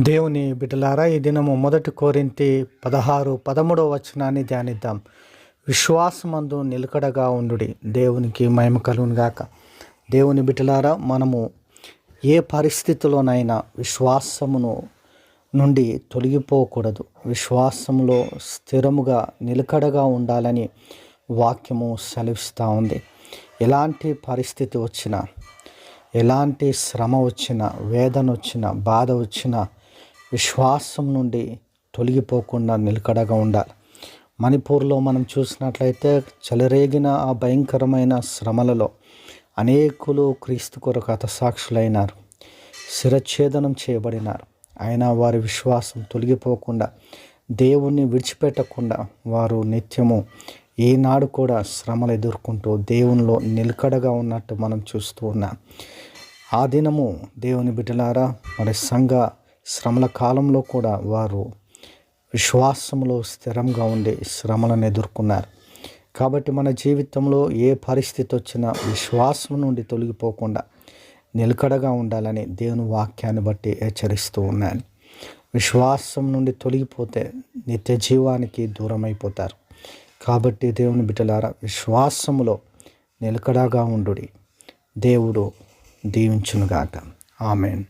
దేవుని బిడ్డలారా ఈ దినము మొదటి కోరింతి పదహారు పదమూడవ వచనాన్ని ధ్యానిద్దాం. విశ్వాసమందు నిలకడగా ఉండుడి. దేవునికి మహిమ కలుగునుగాక దేవుని బిడ్డలారా మనము ఏ పరిస్థితిలోనైనా విశ్వాసమును నుండి తొలగిపోకూడదు. విశ్వాసంలో స్థిరముగా నిలకడగా ఉండాలని వాక్యము సెలవిస్తూ ఉంది. ఎలాంటి పరిస్థితి వచ్చినా ఎలాంటి శ్రమ వచ్చినా వేదన వచ్చినా బాధ వచ్చినా విశ్వాసం నుండి తొలగిపోకుండా నిలకడగా ఉండాలి. మణిపూర్లో మనం చూసినట్లయితే చెలరేగిన ఆ భయంకరమైన శ్రమలలో అనేకులు క్రీస్తు కొరకు హతసాక్షులైనారు. శిరఛేదనం చేయబడినారు. అయినా వారి విశ్వాసం తొలగిపోకుండా దేవుణ్ణి విడిచిపెట్టకుండా వారు నిత్యము ఈనాడు కూడా శ్రమలు ఎదుర్కొంటూ దేవునిలో నిలకడగా ఉన్నట్టు మనం చూస్తూ ఉన్నాం. ఆ దినము దేవుని బిడ్డలారా మరి సంఘ శ్రమల కాలంలో కూడా వారు విశ్వాసంలో స్థిరంగా ఉండి శ్రమలను ఎదుర్కొన్నారు. కాబట్టి మన జీవితంలో ఏ పరిస్థితి వచ్చినా విశ్వాసం నుండి తొలగిపోకుండా నిలకడగా ఉండాలని దేవుని వాక్యాన్ని బట్టి హెచ్చరిస్తూ ఉన్నాను. విశ్వాసం నుండి తొలగిపోతే నిత్య జీవానికి దూరం అయిపోతారు కాబట్టి దేవుని బిడ్డలారా విశ్వాసములో నిలకడగా ఉండు దేవుడు దీవించునుగాక. ఆమెన్.